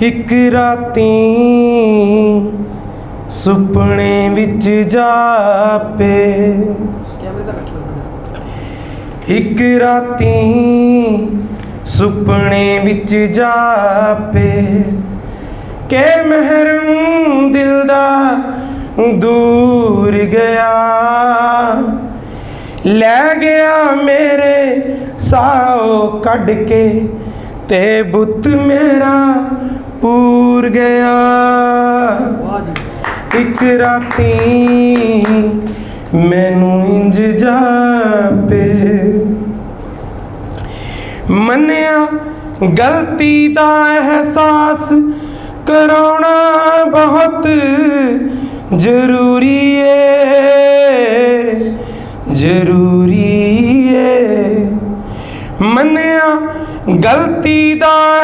ਇੱਕ ਰਾਤੀ ਸੁਪਨੇ ਵਿੱਚ ਜਾਪੇ। ਇੱਕ ਰਾਤੀ ਸੁਪਨੇ ਵਿੱਚ ਜਾਪੇ। ਕਿ ਮਹਿਰਮ ਦਿਲ ਦਾ ਦੂਰ ਗਿਆ। ਲੈ ਗਿਆ ਮੇਰੇ ਸਾਓ ਕੱਢ ਕੇ। ਤੇ ਬੁੱਤ ਮੇਰਾ ਪੂਰ ਗਿਆ। ਇੱਕ ਰਾਤੀ ਮੈਨੂੰ ਇੰਜ ਜਾਪੇ। ਮੰਨਿਆ ਗਲਤੀ ਦਾ ਅਹਿਸਾਸ ਕਰਾਉਣਾ ਬਹੁਤ ਜ਼ਰੂਰੀ ਏ। ਜ਼ਰੂਰੀ ਏ। ਮੰਨਿਆ ਗਲਤੀ ਦਾ